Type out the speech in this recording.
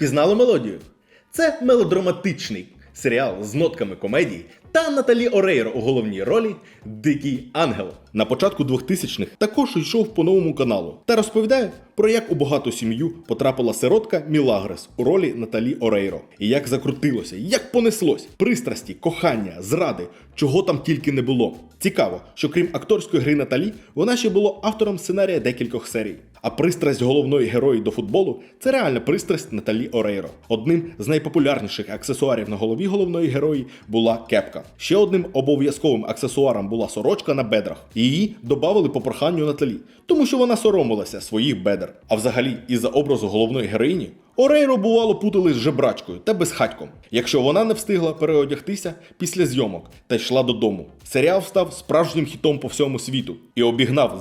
Впізнали мелодію? Це мелодраматичний серіал з нотками комедії та Наталі Орейро у головній ролі Дикий ангел. На початку 2000-х також йшов по новому каналу та розповідає про як у багату сім'ю потрапила сиротка Мілагрес у ролі Наталі Орейро. І як закрутилося, як понеслось, пристрасті, кохання, зради, чого там тільки не було. Цікаво, що крім акторської гри Наталі, вона ще була автором сценарія декількох серій. А пристрасть головної герої до футболу це реальна пристрасть Наталі Орейро. Одним з найпопулярніших аксесуарів на голові головної герої була кепка. Ще одним обов'язковим аксесуаром була сорочка на бедрах. Її додавали по проханню Наталі, тому що вона соромилася своїх бедер. А взагалі, із-за образу головної героїні Орейро бувало путали з жебрачкою та безхатьком, якщо вона не встигла переодягтися після зйомок та йшла додому. Серіал став справжнім хітом по всьому світу і обігнав